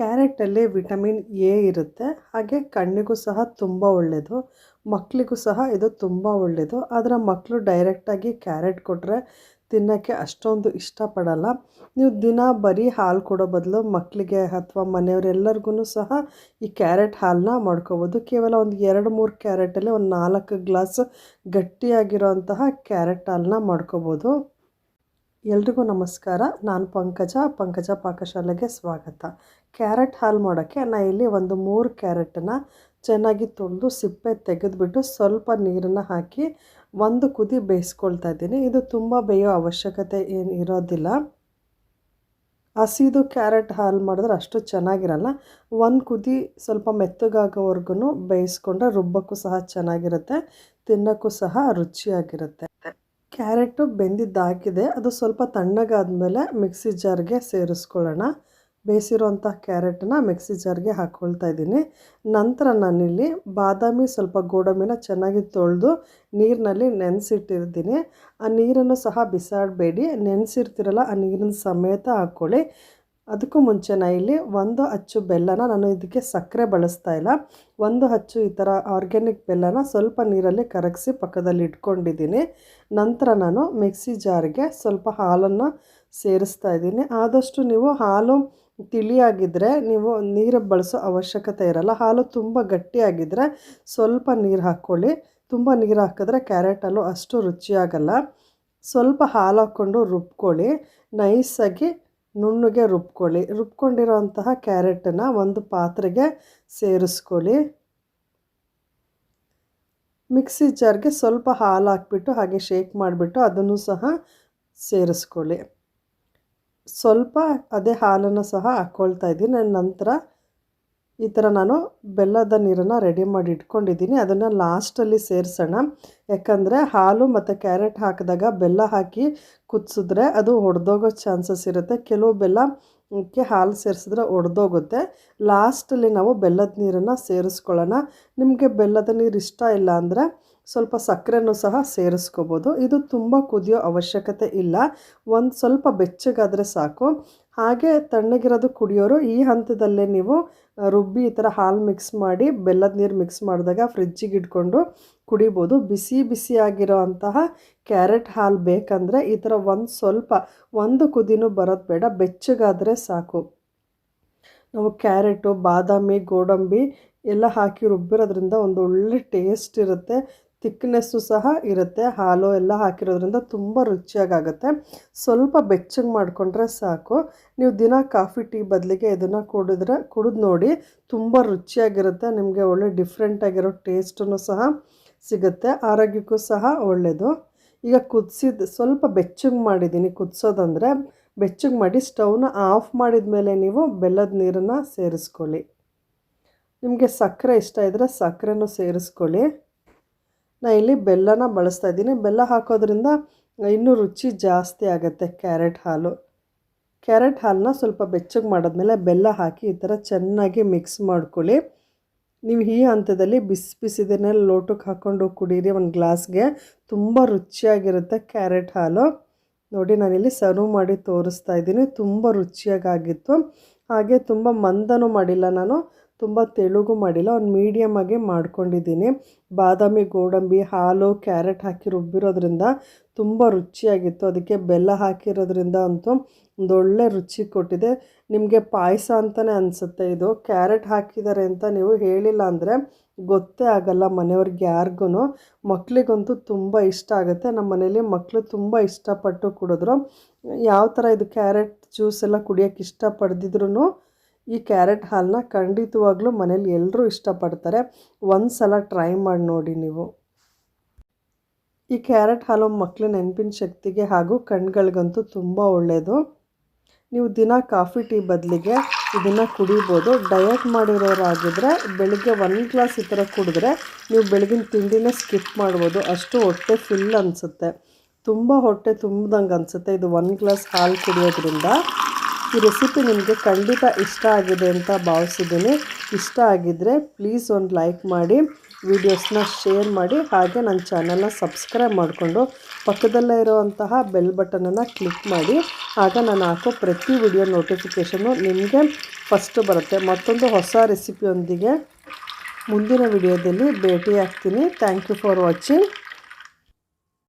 ಕ್ಯಾರೆಟಲ್ಲಿ vitamin A ಇರುತ್ತೆ. ಹಾಗೆ ಕಣ್ಣಿಗೂ ಸಹ ತುಂಬ ಒಳ್ಳೆಯದು ಮಕ್ಕಳಿಗೂ ಸಹ ಇದು ತುಂಬ ಒಳ್ಳೆಯದು ಆದರೆ ಮಕ್ಕಳು ಡೈರೆಕ್ಟಾಗಿ ಕ್ಯಾರೆಟ್ ಕೊಟ್ಟರೆ ತಿನ್ನೋಕ್ಕೆ ಅಷ್ಟೊಂದು ಇಷ್ಟಪಡಲ್ಲ. ನೀವು ದಿನ ಬರೀ ಹಾಲು ಕೊಡೋ ಬದಲು ಮಕ್ಕಳಿಗೆ ಅಥವಾ ಮನೆಯವರೆಲ್ಲರಿಗೂ ಸಹ ಈ ಕ್ಯಾರೆಟ್ ಹಾಲನ್ನ ಮಾಡ್ಕೋಬೋದು. ಕೇವಲ ಒಂದು ಎರಡು ಮೂರು ಕ್ಯಾರೆಟಲ್ಲಿ ಒಂದು ನಾಲ್ಕು ಗ್ಲಾಸ್ ಗಟ್ಟಿಯಾಗಿರೋಂತಹ ಕ್ಯಾರೆಟ್ ಹಾಲನ್ನ ಮಾಡ್ಕೋಬೋದು. ಎಲ್ರಿಗೂ ನಮಸ್ಕಾರ. ನಾನು ಪಂಕಜ ಪಂಕಜ ಪಾಕಶಾಲೆಗೆ ಸ್ವಾಗತ. ಕ್ಯಾರೆಟ್ ಹಾಲು ಮಾಡೋಕ್ಕೆ ನಾನು ಇಲ್ಲಿ ಒಂದು ಮೂರು ಕ್ಯಾರೆಟನ್ನು ಚೆನ್ನಾಗಿ ತೊಳೆದು ಸಿಪ್ಪೆ ತೆಗೆದುಬಿಟ್ಟು ಸ್ವಲ್ಪ ನೀರನ್ನು ಹಾಕಿ ಒಂದು ಕುದಿ ಬೇಯಿಸ್ಕೊಳ್ತಾ ಇದ್ದೀನಿ. ಇದು ತುಂಬ ಬೇಯೋ ಅವಶ್ಯಕತೆ ಏನು ಇರೋದಿಲ್ಲ. ಹಸಿದು ಕ್ಯಾರೆಟ್ ಹಾಲು ಮಾಡಿದ್ರೆ ಅಷ್ಟು ಚೆನ್ನಾಗಿರಲ್ಲ. ಒಂದು ಕುದಿ ಸ್ವಲ್ಪ ಮೆತ್ತಗಾಗೋವರೆಗೂ ಬೇಯಿಸ್ಕೊಂಡ್ರೆ ರುಬ್ಬಕ್ಕೂ ಸಹ ಚೆನ್ನಾಗಿರುತ್ತೆ, ತಿನ್ನೋಕ್ಕೂ ಸಹ ರುಚಿಯಾಗಿರುತ್ತೆ. ಕ್ಯಾರೆಟು ಬೆಂದಿದ್ದಾಕಿದೆ ಅದು ಸ್ವಲ್ಪ ತಣ್ಣಗಾದ್ಮೇಲೆ ಮಿಕ್ಸಿ ಜಾರ್ಗೆ ಸೇರಿಸ್ಕೊಳ್ಳೋಣ. ಬೇಯಿಸಿರೋಂಥ ಕ್ಯಾರೆಟನ್ನ ಮಿಕ್ಸಿ ಜಾರ್ಗೆ ಹಾಕ್ಕೊಳ್ತಾ ಇದ್ದೀನಿ. ನಂತರ ನಾನಿಲ್ಲಿ ಬಾದಾಮಿ ಸ್ವಲ್ಪ ಗೋಡಂಬಿನ ಚೆನ್ನಾಗಿ ತೊಳೆದು ನೀರಿನಲ್ಲಿ ನೆನೆಸಿಟ್ಟಿರ್ತೀನಿ. ಆ ನೀರನ್ನು ಸಹ ಬಿಸಾಡಬೇಡಿ. ನೆನೆಸಿರ್ತಿರಲ್ಲ ಆ ನೀರಿನ ಸಮೇತ ಹಾಕ್ಕೊಳ್ಳಿ. ಅದಕ್ಕೂ ಮುಂಚೆ ನಾ ಇಲ್ಲಿ ಒಂದು ಅಚ್ಚು ಬೆಲ್ಲನ ನಾನು ಇದಕ್ಕೆ ಸಕ್ಕರೆ ಬಳಸ್ತಾ ಇಲ್ಲ. ಒಂದು ಹಚ್ಚು ಈ ಥರ ಆರ್ಗ್ಯಾನಿಕ್ ಬೆಲ್ಲನ ಸ್ವಲ್ಪ ನೀರಲ್ಲಿ ಕರಗಿಸಿ ಪಕ್ಕದಲ್ಲಿ ಇಟ್ಕೊಂಡಿದ್ದೀನಿ. ನಂತರ ನಾನು ಮಿಕ್ಸಿ ಜಾರ್ಗೆ ಸ್ವಲ್ಪ ಹಾಲನ್ನು ಸೇರಿಸ್ತಾ ಇದ್ದೀನಿ. ಆದಷ್ಟು ನೀವು ಹಾಲು ತಿಳಿಯಾಗಿದ್ದರೆ ನೀವು ನೀರು ಬಳಸೋ ಅವಶ್ಯಕತೆ ಇರಲ್ಲ. ಹಾಲು ತುಂಬ ಗಟ್ಟಿಯಾಗಿದ್ದರೆ ಸ್ವಲ್ಪ ನೀರು ಹಾಕ್ಕೊಳ್ಳಿ. ತುಂಬ ನೀರು ಹಾಕಿದ್ರೆ ಕ್ಯಾರೆಟಲ್ಲೂ ಅಷ್ಟು ರುಚಿಯಾಗಲ್ಲ. ಸ್ವಲ್ಪ ಹಾಲು ಹಾಕ್ಕೊಂಡು ರುಬ್ಕೊಳ್ಳಿ. ನೈಸಾಗಿ ನುಣ್ಣಗೆ ರುಬ್ಕೊಳ್ಳಿ. ರುಬ್ಕೊಂಡಿರೋಂತಹ ಕ್ಯಾರೆಟನ್ನು ಒಂದು ಪಾತ್ರೆಗೆ ಸೇರಿಸ್ಕೊಳ್ಳಿ. ಮಿಕ್ಸಿ ಜಾರ್ಗೆ ಸ್ವಲ್ಪ ಹಾಲು ಹಾಕ್ಬಿಟ್ಟು ಹಾಗೆ ಶೇಕ್ ಮಾಡಿಬಿಟ್ಟು ಅದನ್ನು ಸಹ ಸೇರಿಸ್ಕೊಳ್ಳಿ. ಸ್ವಲ್ಪ ಅದೇ ಹಾಲನ್ನು ಸಹ ಹಾಕ್ಕೊಳ್ತಾ ಇದ್ದೀನಿ. ನಂತರ ಈ ಥರ ನಾನು ಬೆಲ್ಲದ ನೀರನ್ನು ರೆಡಿ ಮಾಡಿ ಇಟ್ಕೊಂಡಿದ್ದೀನಿ. ಅದನ್ನು ಲಾಸ್ಟಲ್ಲಿ ಸೇರಿಸೋಣ. ಯಾಕಂದರೆ ಹಾಲು ಮತ್ತು ಕ್ಯಾರೆಟ್ ಹಾಕಿದಾಗ ಬೆಲ್ಲ ಹಾಕಿ ಕುದಿಸಿದ್ರೆ ಅದು ಒಡೆದೋಗೋ ಚಾನ್ಸಸ್ ಇರುತ್ತೆ. ಕೆಲವು ಬೆಲ್ಲಕ್ಕೆ ಹಾಲು ಸೇರಿಸಿದ್ರೆ ಒಡೆದೋಗುತ್ತೆ. ಲಾಸ್ಟಲ್ಲಿ ನಾವು ಬೆಲ್ಲದ ನೀರನ್ನು ಸೇರಿಸ್ಕೊಳ್ಳೋಣ. ನಿಮಗೆ ಬೆಲ್ಲದ ನೀರು ಇಷ್ಟ ಇಲ್ಲ ಅಂದರೆ ಸ್ವಲ್ಪ ಸಕ್ಕರೆನೂ ಸಹ ಸೇರಿಸ್ಕೋಬೋದು. ಇದು ತುಂಬ ಕುದಿಯೋ ಅವಶ್ಯಕತೆ ಇಲ್ಲ. ಒಂದು ಸ್ವಲ್ಪ ಬೆಚ್ಚಗಾದರೆ ಸಾಕು. ಹಾಗೆ ತಣ್ಣಗಿರೋದು ಕುಡಿಯೋರು. ಈ ಹಂತದಲ್ಲೇ ನೀವು ರುಬ್ಬಿ ಈ ಥರ ಹಾಲು ಮಿಕ್ಸ್ ಮಾಡಿ ಬೆಲ್ಲದ ನೀರು ಮಿಕ್ಸ್ ಮಾಡಿದಾಗ ಫ್ರಿಜ್ಜಿಗೆ ಇಟ್ಕೊಂಡು ಕುಡಿಬೋದು. ಬಿಸಿ ಬಿಸಿಯಾಗಿರೋ ಅಂತಹ ಕ್ಯಾರೆಟ್ ಹಾಲು ಬೇಕಂದರೆ ಈ ಥರ ಒಂದು ಸ್ವಲ್ಪ, ಒಂದು ಕುದಿನೂ ಬರೋದು ಬೇಡ. ಬೆಚ್ಚಗಾದರೆ ಸಾಕು. ನಾವು ಕ್ಯಾರೆಟು, ಬಾದಾಮಿ, ಗೋಡಂಬಿ ಎಲ್ಲ ಹಾಕಿ ರುಬ್ಬಿರೋದ್ರಿಂದ ಒಂದು ಒಳ್ಳೆ ಟೇಸ್ಟ್ ಇರುತ್ತೆ. ತಿಕ್ನೆಸ್ಸು ಸಹ ಇರುತ್ತೆ. ಹಾಲು ಎಲ್ಲ ಹಾಕಿರೋದ್ರಿಂದ ತುಂಬ ರುಚಿಯಾಗುತ್ತೆ ಸ್ವಲ್ಪ ಬೆಚ್ಚಗೆ ಮಾಡಿಕೊಂಡ್ರೆ ಸಾಕು. ನೀವು ದಿನ ಕಾಫಿ, ಟೀ ಬದಲಿಗೆ ಇದನ್ನು ಕುಡಿದ್ರೆ, ಕುಡಿದು ನೋಡಿ ತುಂಬ ರುಚಿಯಾಗಿರುತ್ತೆ. ನಿಮಗೆ ಒಳ್ಳೆ ಡಿಫ್ರೆಂಟಾಗಿರೋ ಟೇಸ್ಟನ್ನು ಸಹ ಸಿಗುತ್ತೆ, ಆರೋಗ್ಯಕ್ಕೂ ಸಹ ಒಳ್ಳೆಯದು ಈಗ ಕುದಿಸಿದ, ಸ್ವಲ್ಪ ಬೆಚ್ಚಗೆ ಮಾಡಿದ್ದೀನಿ ಕುದಿಸೋದಂದರೆ ಬೆಚ್ಚಗೆ ಮಾಡಿ ಸ್ಟವ್ನ ಆಫ್ ಮಾಡಿದ ಮೇಲೆ ನೀವು ಬೆಲ್ಲದ ನೀರನ್ನು ಸೇರಿಸ್ಕೊಳ್ಳಿ. ನಿಮಗೆ ಸಕ್ಕರೆ ಇಷ್ಟ ಇದ್ದರೆ ಸಕ್ಕರೆನೂ ಸೇರಿಸ್ಕೊಳ್ಳಿ. ನಾನು ಇಲ್ಲಿ ಬೆಲ್ಲನ ಬಳಸ್ತಾ ಇದ್ದೀನಿ. ಬೆಲ್ಲ ಹಾಕೋದ್ರಿಂದ ಇನ್ನೂ ರುಚಿ ಜಾಸ್ತಿ ಆಗುತ್ತೆ ಕ್ಯಾರೆಟ್ ಹಾಲು. ಕ್ಯಾರೆಟ್ ಹಾಲನ್ನ ಸ್ವಲ್ಪ ಬೆಚ್ಚಗೆ ಮಾಡಿದ್ಮೇಲೆ ಬೆಲ್ಲ ಹಾಕಿ ಈ ಥರ ಚೆನ್ನಾಗಿ ಮಿಕ್ಸ್ ಮಾಡ್ಕೊಳ್ಳಿ. ನೀವು ಈ ಹಂತದಲ್ಲಿ ಬಿಸಿ ಬಿಸಿದನ್ನೇ ಲೋಟಕ್ಕೆ ಹಾಕ್ಕೊಂಡು ಕುಡೀರಿ ಒಂದು ಗ್ಲಾಸ್ಗೆ. ತುಂಬ ರುಚಿಯಾಗಿರುತ್ತೆ ಕ್ಯಾರೆಟ್ ಹಾಲು. ನೋಡಿ, ನಾನಿಲ್ಲಿ ಸರ್ವ್ ಮಾಡಿ ತೋರಿಸ್ತಾ ಇದ್ದೀನಿ. ತುಂಬ ರುಚಿಯಾಗಿತ್ತು ಹಾಗೆ ತುಂಬ ಮಂದನೂ ಮಾಡಿಲ್ಲ ನಾನು. ತುಂಬ ತೆಳುಗೂ ಮಾಡಿಲ್ಲ. ಒಂದು ಮೀಡಿಯಮಾಗಿ ಮಾಡ್ಕೊಂಡಿದ್ದೀನಿ. ಬಾದಾಮಿ, ಗೋಡಂಬಿ, ಹಾಲು, ಕ್ಯಾರೆಟ್ ಹಾಕಿ ರುಬ್ಬಿರೋದ್ರಿಂದ ತುಂಬ ರುಚಿಯಾಗಿತ್ತು. ಅದಕ್ಕೆ ಬೆಲ್ಲ ಹಾಕಿರೋದ್ರಿಂದ ಅಂತೂ ಒಂದೊಳ್ಳೆ ರುಚಿ ಕೊಟ್ಟಿದೆ. ನಿಮಗೆ ಪಾಯಸ ಅಂತಲೇ ಅನಿಸುತ್ತೆ. ಇದು ಕ್ಯಾರೆಟ್ ಹಾಕಿದ್ದಾರೆ ಅಂತ ನೀವು ಹೇಳಿಲ್ಲ ಅಂದರೆ ಗೊತ್ತೇ ಆಗಲ್ಲ ಮನೆಯವ್ರಿಗೆ ಯಾರಿಗೂ ಮಕ್ಕಳಿಗಂತೂ ತುಂಬ ಇಷ್ಟ ಆಗುತ್ತೆ. ನಮ್ಮ ಮನೇಲಿ ಮಕ್ಕಳು ತುಂಬ ಇಷ್ಟಪಟ್ಟು ಕುಡಿದ್ರು. ಯಾವ ಥರ ಇದು ಕ್ಯಾರೆಟ್ ಜ್ಯೂಸ್ ಎಲ್ಲ ಕುಡಿಯೋಕ್ಕೆ ಇಷ್ಟಪಡ್ದಿದ್ರು ಈ ಕ್ಯಾರೆಟ್ ಹಾಲನ್ನ ಖಂಡಿತವಾಗ್ಲೂ ಮನೇಲಿ ಎಲ್ಲರೂ ಇಷ್ಟಪಡ್ತಾರೆ. ಒಂದು ಸಲ ಟ್ರೈ ಮಾಡಿ ನೋಡಿ ನೀವು. ಈ ಕ್ಯಾರೆಟ್ ಹಾಲು ಮಕ್ಕಳ ನೆನಪಿನ ಶಕ್ತಿಗೆ ಹಾಗೂ ಕಣ್ಗಳಿಗಂತೂ ತುಂಬ ಒಳ್ಳೆಯದು ನೀವು ದಿನ ಕಾಫಿ ಟೀ ಬದಲಿಗೆ ಇದನ್ನು ಕುಡಿಬೋದು. ಡಯಟ್ ಮಾಡಿರೋರಾಗಿದ್ದರೆ ಬೆಳಿಗ್ಗೆ ಒನ್ ಗ್ಲಾಸ್ ಈ ಥರ ಕುಡಿದ್ರೆ ನೀವು ಬೆಳಗಿನ ತಿಂಡಿನೇ ಸ್ಕಿಪ್ ಮಾಡ್ಬೋದು. ಅಷ್ಟು ಹೊಟ್ಟೆ ಫುಲ್ ಅನಿಸುತ್ತೆ. ತುಂಬ ಹೊಟ್ಟೆ ತುಂಬ್ದಂಗೆ ಅನಿಸುತ್ತೆ. ಇದು ಒನ್ ಗ್ಲಾಸ್ ಹಾಲು ಕುಡಿಯೋದ್ರಿಂದ. ಈ ರೆಸಿಪಿ ನಿಮಗೆ ಖಂಡಿತ ಇಷ್ಟ ಆಗಿದೆ ಅಂತ ಭಾವಿಸಿದ್ದೀನಿ. ಇಷ್ಟ ಆಗಿದ್ದರೆ ಪ್ಲೀಸ್ ಒಂದು ಲೈಕ್ ಮಾಡಿ ವೀಡಿಯೋಸ್ನ ಶೇರ್ ಮಾಡಿ, ಹಾಗೆ ನನ್ನ ಚಾನಲ್ನ ಸಬ್ಸ್ಕ್ರೈಬ್ ಮಾಡಿಕೊಂಡು ಪಕ್ಕದಲ್ಲೇ ಇರುವಂತಹ ಬೆಲ್ ಬಟನನ್ನು ಕ್ಲಿಕ್ ಮಾಡಿ. ಆಗ ನಾನು ಹಾಕೋ ಪ್ರತಿ ವಿಡಿಯೋ ನೋಟಿಫಿಕೇಷನು ನಿಮಗೆ ಫಸ್ಟು ಬರುತ್ತೆ. ಮತ್ತೊಂದು ಹೊಸ ರೆಸಿಪಿಯೊಂದಿಗೆ ಮುಂದಿನ ವಿಡಿಯೋದಲ್ಲಿ ಭೇಟಿಯಾಗ್ತೀನಿ. Thank you for watching